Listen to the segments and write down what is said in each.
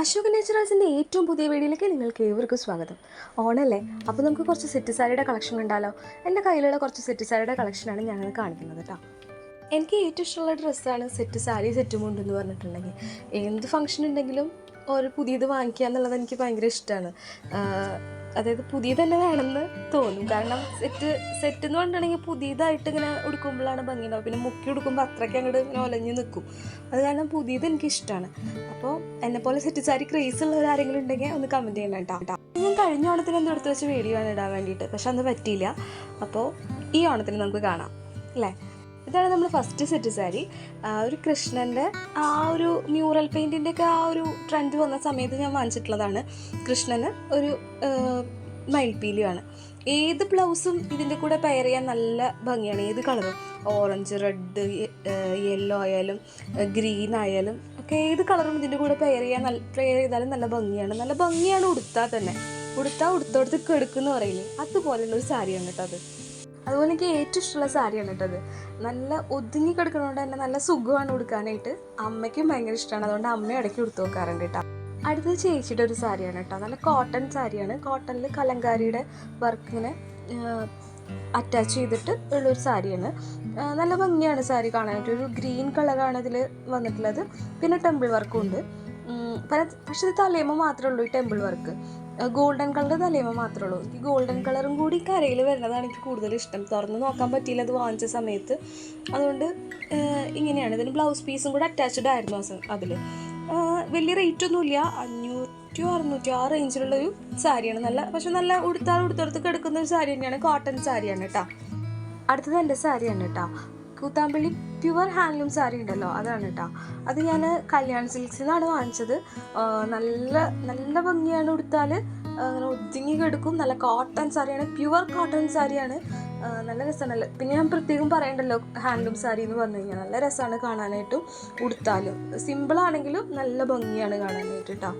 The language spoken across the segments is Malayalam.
അശോക നേച്ചുറൽസിന്റെ ഏറ്റവും പുതിയ വീഡിയോയിലേക്ക് നിങ്ങൾക്ക് ഏവർക്കും സ്വാഗതം. ഓണല്ലേ? അപ്പോൾ നമുക്ക് കുറച്ച് സെറ്റ് സാരിയുടെ കളക്ഷൻ ഉണ്ടല്ലോ എന്റെ കയ്യിലുള്ള കുറച്ച് സെറ്റ് സാരിയുടെ കളക്ഷനാണ് ഞാനത് കാണിക്കുന്നത് കേട്ടോ എനിക്ക് ഏറ്റവും ഇഷ്ടമുള്ള ഡ്രസ്സാണ് സെറ്റ് സാരി സെറ്റ് മുണ്ട് എന്ന് പറഞ്ഞിട്ടുണ്ടെങ്കിൽ. എന്ത് ഫംഗ്ഷൻ ഉണ്ടെങ്കിലും ഒരു പുതിയത് വാങ്ങിക്കുക എന്നുള്ളത് എനിക്ക് ഭയങ്കര ഇഷ്ടമാണ് അതായത് പുതിയത് തന്നെ വേണമെന്ന് തോന്നും. കാരണം സെറ്റ് സെറ്റ് എന്ന് പറഞ്ഞിട്ടുണ്ടെങ്കിൽ പുതിയതായിട്ട് ഇങ്ങനെ ഉടുക്കുമ്പോഴാണ് ഭംഗിയുണ്ടാവും പിന്നെ മുക്കി ഉടുക്കുമ്പോൾ അത്രയ്ക്ക് അങ്ങോട്ട് ഇങ്ങനെ ഒലഞ്ഞ് നിൽക്കും അത് കാരണം പുതിയത് എനിക്ക് ഇഷ്ടമാണ് അപ്പോൾ എന്നെ പോലെ സെറ്റ് സാരി ക്രേസ് ഉള്ളവർ ആരെങ്കിലും ഉണ്ടെങ്കിൽ ഒന്ന് കമന്റ് ചെയ്യണം കേട്ടോ. ഞാൻ കഴിഞ്ഞ ഓണത്തിന് എന്തോ എടുത്ത് വെച്ച് വീഡിയോ ആണ് ഇടാൻ വേണ്ടിയിട്ട്. പക്ഷെ അന്ന് പറ്റിയില്ല. അപ്പോൾ ഈ ഓണത്തിന് നമുക്ക് കാണാം. അല്ലേ? ഇതാണ് നമ്മൾ ഫസ്റ്റ് സെറ്റ് സാരി ഒരു കൃഷ്ണന്റെ ആ ഒരു മ്യൂറൽ പെയിന്റിന്റെ ഒക്കെ ആ ഒരു ട്രെൻഡ് വന്ന സമയത്ത് ഞാൻ വാങ്ങിച്ചിട്ടുള്ളതാണ്. കൃഷ്ണന് ഒരു മയിൽപ്പീലിയാണ്. ഏത് ബ്ലൗസും ഇതിന്റെ കൂടെ പെയർ ചെയ്യാൻ നല്ല ഭംഗിയാണ്. ഏത് കളറും ഓറഞ്ച് റെഡ് യെല്ലോ ആയാലും ഗ്രീൻ ആയാലും ഒക്കെ ഏത് കളറും ഇതിന്റെ കൂടെ പെയർ ചെയ്യാൻ നല്ല പെയർ ചെയ്താലും നല്ല ഭംഗിയാണ്. നല്ല ഭംഗിയാണ് ഉടുത്താൽ തന്നെ. ഉടുത്താൽ ഉടുത്തോടത്ത് കെടുക്കുന്ന പറയില്ലേ? അതുപോലെയുള്ള ഒരു സാരിയാണ് കേട്ടോ അത്. അതുപോലെ എനിക്ക് ഏറ്റവും ഇഷ്ടമുള്ള സാരിയാണ് കേട്ടത് നല്ല ഒതുങ്ങി കിടക്കുന്നതുകൊണ്ട് തന്നെ നല്ല സുഖമാണ് കൊടുക്കാനായിട്ട് അമ്മയ്ക്കും ഭയങ്കര ഇഷ്ടമാണ്. അതുകൊണ്ട് അമ്മ ഇടയ്ക്ക് കൊടുത്തു നോക്കാറുണ്ട് കേട്ടോ. അടുത്തത് ചേച്ചിയുടെ ഒരു സാരിയാണ് കേട്ടോ. നല്ല കോട്ടൺ സാരിയാണ്. കോട്ടണിൽ കലങ്കാരിയുടെ വർക്കിനെ അറ്റാച്ച് ചെയ്തിട്ട് ഉള്ളൊരു സാരിയാണ്. നല്ല ഭംഗിയാണ് സാരി കാണാനായിട്ട്. ഒരു ഗ്രീൻ കളറാണ് ഇതിൽ വന്നിട്ടുള്ളത്. പിന്നെ ടെമ്പിൾ വർക്കും ഉണ്ട്. പക്ഷേ ഇത് തലേമ മാത്രമേ ഉള്ളൂ ഈ ടെമ്പിൾ വർക്ക് ഗോൾഡൻ കളർ തലേമ മാത്രമേ ഉള്ളൂ. എനിക്ക് ഗോൾഡൻ കളറും കൂടി കരയിൽ വരുന്നതാണ് എനിക്ക് കൂടുതൽ ഇഷ്ടം. തുറന്ന് നോക്കാൻ പറ്റിയില്ല അത് വാങ്ങിച്ച സമയത്ത്. അതുകൊണ്ട് ഇങ്ങനെയാണ്. ഇതിന് ബ്ലൗസ് പീസും കൂടെ അറ്റാച്ച്ഡ് ആയിരുന്നു അതിൽ വലിയ റേറ്റ് ഒന്നുമില്ല അഞ്ഞൂറ്റി അറുന്നൂറ്റി ആ റേഞ്ചിലുള്ളൊരു സാരിയാണ് നല്ല പക്ഷെ നല്ല ഉടുത്താൽ ഉടുത്തെടുത്ത് കിടക്കുന്ന ഒരു സാരി തന്നെയാണ് കോട്ടൺ സാരിയാണ് കേട്ടോ. അടുത്തത് എന്റെ സാരിയാണ് കേട്ടോ. കൂത്താമ്പള്ളി പ്യുവർ ഹാൻഡ്ലൂം സാരി ഉണ്ടല്ലോ അതാണ് കേട്ടോ അത് ഞാൻ കല്യാൺ സിൽക്സിൽ നിന്നാണ് വാങ്ങിച്ചത് നല്ല നല്ല ഭംഗിയാണ് ഉടുത്താൽ അങ്ങനെ ഒതുങ്ങി കിടക്കും. നല്ല കോട്ടൺ സാരിയാണ് പ്യുവർ കോട്ടൺ സാരിയാണ്. നല്ല രസമാണല്ലോ പിന്നെ ഞാൻ പ്രത്യേകം പറയണ്ടല്ലോ ഹാൻഡ്ലൂം സാരി എന്ന് പറഞ്ഞു കഴിഞ്ഞാൽ നല്ല രസമാണ് കാണാനായിട്ടും ഉടുത്താലും. സിമ്പിളാണെങ്കിലും നല്ല ഭംഗിയാണ് കാണാനായിട്ട് കേട്ടോ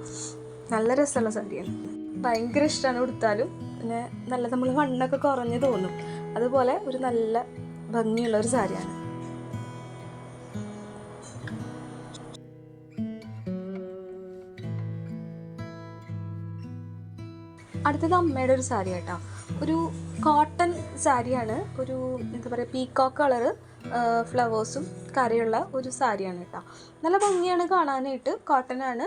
നല്ല രസമുള്ള സാരിയാണ്. ഭയങ്കര ഇഷ്ടമാണ് ഉടുത്താലും. പിന്നെ നല്ല നമ്മൾ വണ്ണൊക്കെ കുറഞ്ഞ് തോന്നും. അതുപോലെ ഒരു നല്ല ഭംഗിയുള്ള ഒരു സാരിയാണ്. അടുത്തത് അമ്മയുടെ ഒരു സാരി കേട്ടോ ഒരു കോട്ടൺ സാരിയാണ്. ഒരു എന്താ പറയുക പീക്കോക്ക് കളറ് ഫ്ലവേഴ്സും കരയുള്ള ഒരു സാരിയാണ് കേട്ടോ. നല്ല ഭംഗിയാണ് കാണാനായിട്ട് കോട്ടൺ ആണ്.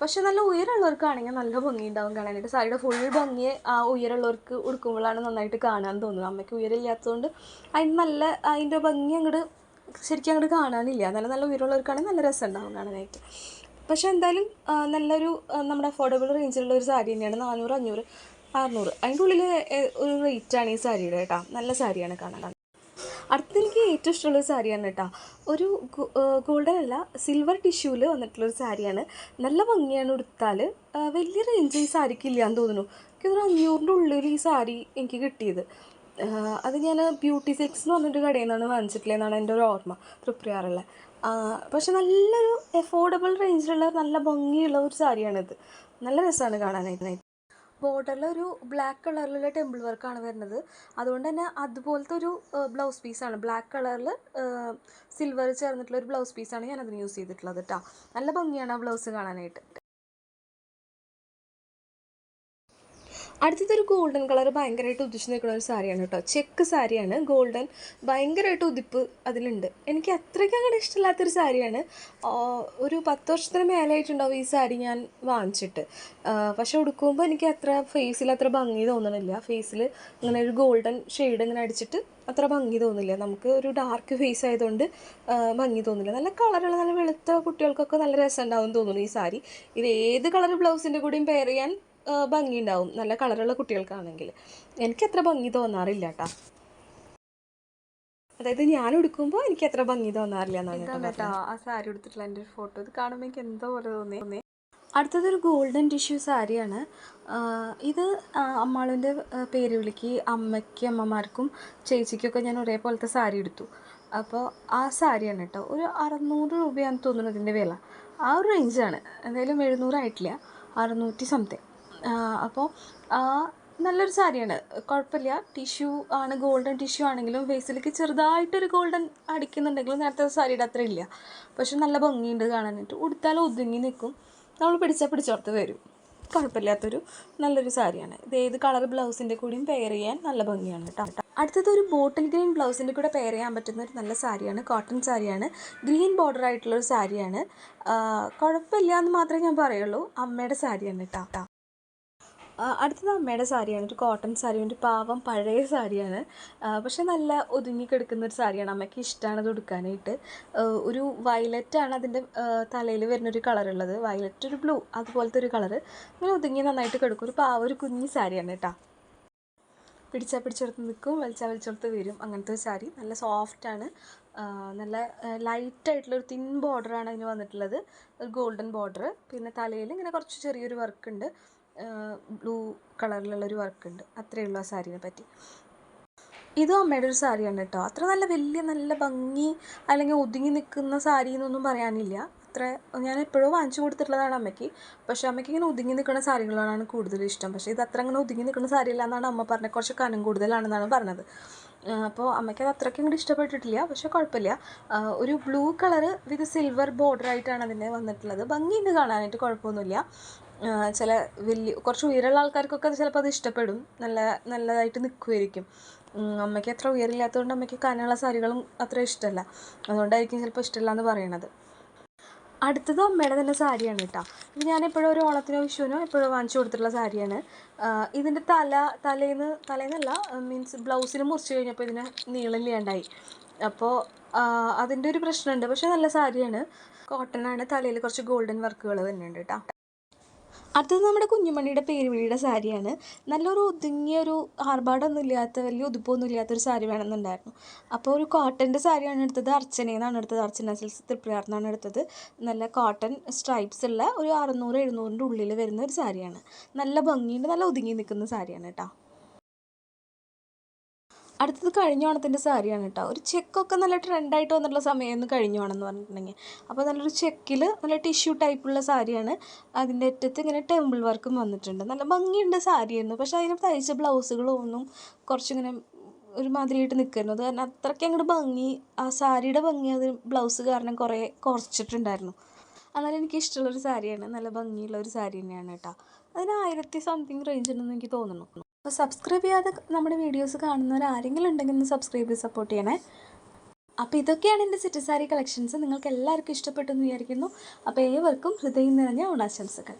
പക്ഷെ നല്ല ഉയരമുള്ളവർക്കാണെങ്കിൽ നല്ല ഭംഗി ഉണ്ടാവും കാണാനായിട്ട്. സാരിയുടെ ഫുൾ ഭംഗി ആ ഉയരമുള്ളവർക്ക് ഉടുക്കുമ്പോഴാണ് നന്നായിട്ട് കാണാൻ തോന്നുന്നത്. അമ്മയ്ക്ക് ഉയരമില്ലാത്തതുകൊണ്ട് അതിന് നല്ല അതിന്റെ ഭംഗി അങ്ങോട്ട് ശരിക്കും അങ്ങോട്ട് കാണാനില്ല. നല്ല നല്ല ഉയരമുള്ളവർക്കാണെങ്കിൽ നല്ല രസം ഉണ്ടാവും കാണാനായിട്ട്. പക്ഷെ എന്തായാലും നല്ലൊരു നമ്മുടെ അഫോർഡബിൾ റേഞ്ചിലുള്ള ഒരു സാരി തന്നെയാണ്. നാനൂറ് അഞ്ഞൂറ് അറുന്നൂറ് അതിന്റെ ഉള്ളിൽ ഒരു റേറ്റാണ് ഈ സാരിയുടെ കേട്ടോ. നല്ല സാരിയാണ് കാണാൻ. അടുത്ത് എനിക്ക് ഏറ്റവും ഇഷ്ടമുള്ള സാരിയാണ് കേട്ടോ. ഒരു ഗോൾഡൻ അല്ല സിൽവർ ടിഷ്യൂവിൽ വന്നിട്ടുള്ളൊരു സാരിയാണ്. നല്ല ഭംഗിയാണ് ഉടുത്താൽ വലിയ റേഞ്ച് ഈ സാരിക്ക് ഇല്ലയെന്ന് തോന്നുന്നു. എനിക്കൊരു അഞ്ഞൂറിന്റെ ഉള്ളിൽ ഈ സാരി എനിക്ക് കിട്ടിയത്. അത് ഞാൻ ബ്യൂട്ടി സിൽക്സ് എന്ന് പറഞ്ഞിട്ട് കടയിൽ നിന്നാണ് വാങ്ങിച്ചിട്ടില്ലെന്നാണ് എന്റെ ഒരു ഓർമ്മ. തൃപ്തിയാറുള്ള പക്ഷെ നല്ലൊരു എഫോർഡബിൾ റേഞ്ചിലുള്ള നല്ല ഭംഗിയുള്ള ഒരു സാരിയാണിത്. നല്ല രസമാണ് കാണാനായിട്ട്. ബോർഡറിൽ ഒരു ബ്ലാക്ക് കളറിലുള്ള ടെമ്പിൾ വർക്കാണ് വരുന്നത്. അതുകൊണ്ട് തന്നെ അതുപോലത്തെ ഒരു ബ്ലൗസ് പീസാണ് ബ്ലാക്ക് കളറിൽ സിൽവർ ചേർന്നിട്ടുള്ള ഒരു ബ്ലൗസ് പീസാണ് ഞാൻ അതിന് യൂസ് ചെയ്തിട്ടുള്ളത് കേട്ടോ നല്ല ഭംഗിയാണ് ആ ബ്ലൗസ് കാണാനായിട്ട്. അടുത്തതൊരു ഗോൾഡൻ കളർ ഭയങ്കരമായിട്ട് ഉദിച്ചു നിൽക്കുന്ന ഒരു സാരിയാണ് കേട്ടോ. ചെക്ക് സാരിയാണ്. ഗോൾഡൻ ഭയങ്കരമായിട്ട് ഉദിപ്പ് അതിലുണ്ട്. എനിക്ക് അത്രയ്ക്ക് അങ്ങോട്ട് ഇഷ്ടമില്ലാത്തൊരു സാരിയാണ്. ഒരു പത്ത് വർഷത്തിന് മേലായിട്ടുണ്ടാവും ഈ സാരി ഞാൻ വാങ്ങിച്ചിട്ട്. പക്ഷെ ഉടുക്കുമ്പോൾ എനിക്ക് അത്ര ഫേസിൽ അത്ര ഭംഗി തോന്നണില്ല. ഫേസിൽ ഇങ്ങനെ ഒരു ഗോൾഡൻ ഷെയ്ഡ് ഇങ്ങനെ അടിച്ചിട്ട് അത്ര ഭംഗി തോന്നില്ല. നമുക്ക് ഒരു ഡാർക്ക് ഫേസ് ആയതുകൊണ്ട് ഭംഗി തോന്നില്ല. നല്ല കളറുള്ള നല്ല വെളുത്ത കുട്ടികൾക്കൊക്കെ നല്ല രസം ഉണ്ടാവും തോന്നുന്നു ഈ സാരി. ഇത് ഏത് കളർ ബ്ലൗസിന്റെ കൂടെയും പെയർ ചെയ്യാൻ ആ, ഭംഗി ഉണ്ടാവും നല്ല കളറുള്ള കുട്ടികൾക്കാണെങ്കിൽ. എനിക്ക് അത്ര ഭംഗി തോന്നാറില്ല കേട്ടോ അതായത് ഞാൻ ഉടുക്കുമ്പോൾ എനിക്ക് അത്ര ഭംഗി തോന്നാറില്ല എന്നാണ് കേട്ടോ ആ സാരി ഉടുത്തിട്ടുള്ള എന്റെ ഒരു ഫോട്ടോ. ഇത് കാണുമ്പോൾ എനിക്ക് എന്തോ പോലെ തോന്നി. അടുത്തതൊരു ഗോൾഡൻ ടിഷ്യൂ സാരിയാണ്. ഇത് അമ്മാളുടെ അമ്മാളിന്റെ പേര് വിളിക്ക്. അമ്മയ്ക്ക് അമ്മമാർക്കും ചേച്ചിക്കൊക്കെ ഞാൻ ഒരേപോലത്തെ സാരി എടുത്തു അപ്പോൾ ആ സാരിയാണ് കേട്ടോ. ഒരു അറുന്നൂറ് രൂപയാണെന്ന് തോന്നുന്നു ഇതിന്റെ വില. ആ ഒരു റേഞ്ചാണ് എന്തായാലും എഴുന്നൂറായിട്ടില്ല അറുന്നൂറ്റി സംതിങ് അപ്പോൾ നല്ലൊരു സാരിയാണ്. കുഴപ്പമില്ല ടിഷ്യൂ ആണ് ഗോൾഡൻ ടിഷ്യൂ ആണെങ്കിലും ഫേസിലേക്ക് ചെറുതായിട്ടൊരു ഗോൾഡൻ അടിക്കുന്നുണ്ടെങ്കിലും നേരത്തെ സാരിയുടെ അത്ര ഇല്ല. പക്ഷെ നല്ല ഭംഗിയുണ്ട് കാണാനായിട്ട്. ഉടുത്താൽ ഒതുങ്ങി നിൽക്കും. നമ്മൾ പിടിച്ചാൽ പിടിച്ചോർത്ത് വരും കുഴപ്പമില്ലാത്തൊരു നല്ലൊരു സാരിയാണ്. ഇത് ഏത് കളർ ബ്ലൗസിന്റെ കൂടിയും പെയർ ചെയ്യാൻ നല്ല ഭംഗിയാണ് കേട്ടോ. അടുത്തത് ഒരു ബോട്ടിൽ ഗ്രീൻ ബ്ലൗസിന്റെ കൂടെ പെയർ ചെയ്യാൻ പറ്റുന്ന ഒരു നല്ല സാരിയാണ്. കോട്ടൺ സാരിയാണ്. ഗ്രീൻ ബോർഡർ ആയിട്ടുള്ളൊരു സാരിയാണ്. കുഴപ്പമില്ല എന്ന് മാത്രമേ ഞാൻ പറയുള്ളൂ. അമ്മയുടെ സാരിയാണ് കേട്ടോ. അടുത്തത് അമ്മയുടെ സാരിയാണ്. ഒരു കോട്ടൺ സാരി ഒരു പാവം പഴയ സാരിയാണ്. പക്ഷെ നല്ല ഒതുങ്ങി കിടക്കുന്ന ഒരു സാരിയാണ്. അമ്മയ്ക്ക് ഇഷ്ടമാണ് അത് ഉടുക്കാനായിട്ട്. ഒരു വയലറ്റാണ് അതിന്റെ തലയിൽ വരുന്നൊരു കളറുള്ളത് വയലറ്റ് ഒരു ബ്ലൂ അതുപോലത്തെ ഒരു കളറ് അങ്ങനെ ഒതുങ്ങി നന്നായിട്ട് കിടക്കും. ഒരു പാവ ഒരു കുഞ്ഞി സാരിയാണ് കേട്ടോ. പിടിച്ചാൽ പിടിച്ചെടുത്ത് നിൽക്കും വലിച്ചാൽ വലിച്ചെടുത്ത് വരും. അങ്ങനത്തെ ഒരു സാരി. നല്ല സോഫ്റ്റാണ് നല്ല ലൈറ്റായിട്ടുള്ള ഒരു തിൻ ബോർഡറാണ് അതിന് വന്നിട്ടുള്ളത്. ഒരു ഗോൾഡൻ ബോർഡർ പിന്നെ തലയിൽ ഇങ്ങനെ കുറച്ച് ചെറിയൊരു വർക്ക് ഉണ്ട്. ബ്ലൂ കളറിലുള്ളൊരു വർക്ക് ഉണ്ട് അത്രയേ ഉള്ളൂ ആ സാരിനെ പറ്റി ഇതും അമ്മയുടെ ഒരു സാരിയാണ് കേട്ടോ അത്ര നല്ല വലിയ നല്ല ഭംഗി അല്ലെങ്കിൽ ഒതുങ്ങി നിൽക്കുന്ന സാരി എന്നൊന്നും പറയാനില്ല. അത്ര ഞാൻ എപ്പോഴും വാങ്ങിച്ചു കൊടുത്തിട്ടുള്ളതാണ് അമ്മയ്ക്ക്. പക്ഷെ അമ്മയ്ക്ക് ഇങ്ങനെ ഒതുങ്ങി നിൽക്കുന്ന സാരികളാണ് കൂടുതൽ ഇഷ്ടം. പക്ഷേ ഇത് അത്ര അങ്ങനെ ഒതുങ്ങി നിൽക്കുന്ന സാരിയല്ല എന്നാണ് അമ്മ പറഞ്ഞത്. കുറച്ച് കനം കൂടുതലാണെന്നാണ് പറഞ്ഞത്. അപ്പോൾ അമ്മയ്ക്ക് അത് അത്രയ്ക്ക് ഇങ്ങോട്ട് ഇഷ്ടപ്പെട്ടിട്ടില്ല. പക്ഷെ കുഴപ്പമില്ല. ഒരു blue colour with silver border ആയിട്ടാണ് അതിന് വന്നിട്ടുള്ളത് ഭംഗിയുണ്ട് കാണാനായിട്ട് കുഴപ്പമൊന്നുമില്ല. ചില വലിയ കുറച്ച് ഉയരമുള്ള ആൾക്കാർക്കൊക്കെ അത് ചിലപ്പോൾ അത് ഇഷ്ടപ്പെടും. നല്ല നല്ലതായിട്ട് നിൽക്കുമായിരിക്കും അമ്മയ്ക്ക് അത്ര ഉയരില്ലാത്തതുകൊണ്ട് അമ്മയ്ക്ക് കനമുള്ള സാരികളും അത്ര ഇഷ്ടമല്ല. അതുകൊണ്ടായിരിക്കും ചിലപ്പോൾ ഇഷ്ടമല്ല എന്ന് പറയണത്. അടുത്തത് അമ്മയുടെ തന്നെ സാരിയാണ് കേട്ടോ. ഇത് ഞാൻ എപ്പോഴും ഒരു ഓണത്തിനോ വിഷുവിനോ എപ്പോഴും വാങ്ങിച്ചു കൊടുത്തിട്ടുള്ള സാരിയാണ്. ഇതിന്റെ തല തലേന്ന് തലേന്നല്ല മീൻസ് ബ്ലൗസിന് മുറിച്ച് കഴിഞ്ഞപ്പോൾ ഇതിന് നീളമില്ലാണ്ടായി അപ്പോൾ അതിന്റെ ഒരു പ്രശ്നമുണ്ട്. പക്ഷേ നല്ല സാരിയാണ്. കോട്ടൺ ആണ് തലയിൽ കുറച്ച് ഗോൾഡൻ വർക്കുകൾ വരുന്നുണ്ട് കേട്ടോ. അടുത്തത് നമ്മുടെ കുഞ്ഞുമണിയുടെ പേരുവിളിയുടെ സാരിയാണ്. നല്ലൊരു ഒതുങ്ങിയ ഒരു ആർഭാടമൊന്നും ഇല്ലാത്ത വലിയ ഉതുപ്പൊന്നും ഇല്ലാത്തൊരു സാരി വേണമെന്നുണ്ടായിരുന്നു. അപ്പോൾ ഒരു കോട്ടന്റെ സാരിയാണ് എടുത്തത്. അർച്ചനയിൽ നിന്നാണ് എടുത്തത്. അർച്ചന സിൽസ് നിന്നാണ് എടുത്തത്. നല്ല കോട്ടൺ സ്ട്രൈപ്സ് ഉള്ള ഒരു അറുന്നൂറ് എഴുന്നൂറിന്റെ ഉള്ളിൽ വരുന്ന ഒരു സാരിയാണ്. നല്ല ഭംഗിയുണ്ട് നല്ല ഒതുങ്ങി നിൽക്കുന്ന സാരിയാണ് കേട്ടോ. അടുത്തത് കഴിഞ്ഞ ഓണത്തിന്റെ സാരിയാണ് കേട്ടോ. ഒരു ചെക്കൊക്കെ നല്ല ട്രെൻഡായിട്ട് വന്നിട്ടുള്ള സമയമായിരുന്നു കഴിഞ്ഞ ഓണം എന്ന് പറഞ്ഞിട്ടുണ്ടെങ്കിൽ. അപ്പോൾ നല്ലൊരു ചെക്കിൽ നല്ല ടിഷ്യൂ ടൈപ്പുള്ള സാരിയാണ്. അതിന്റെ അറ്റത്ത് ഇങ്ങനെ ടെമ്പിൾ വർക്കും വന്നിട്ടുണ്ട്. നല്ല ഭംഗിയുണ്ട് സാരിയായിരുന്നു. പക്ഷേ അതിന് തയ്ച്ച ബ്ലൗസുകളൊന്നും കുറച്ചിങ്ങനെ ഒരുമാതിരിയായിട്ട് നിൽക്കുന്നു അത് കാരണം അത്രയ്ക്ക് അങ്ങോട്ട് ഭംഗി ആ സാരിയുടെ ഭംഗി അത് ബ്ലൗസ് കാരണം കുറേ കുറച്ചിട്ടുണ്ടായിരുന്നു. എന്നാലും എനിക്ക് ഇഷ്ടമുള്ളൊരു സാരിയാണ്. നല്ല ഭംഗിയുള്ള ഒരു സാരി തന്നെയാണ് കേട്ടോ. അതിന് ആയിരത്തി സംതിങ് റേഞ്ച് ഉണ്ടെന്ന് എനിക്ക് തോന്നുന്നു. അപ്പോൾ സബ്സ്ക്രൈബ് ചെയ്യാതെ നമ്മുടെ വീഡിയോസ് കാണുന്നവർ ആരെങ്കിലും ഉണ്ടെങ്കിൽ ഒന്ന് സബ്സ്ക്രൈബ് ചെയ്ത് സപ്പോർട്ട് ചെയ്യണേ. അപ്പോൾ ഇതൊക്കെയാണ് എന്റെ സെറ്റ് സാരി കളക്ഷൻസ് നിങ്ങൾക്ക് എല്ലാവർക്കും ഇഷ്ടപ്പെട്ടെന്ന് വിചാരിക്കുന്നു. അപ്പോൾ ഏവർക്കും ഹൃദയം നിറഞ്ഞ ഓണാശംസകൾ.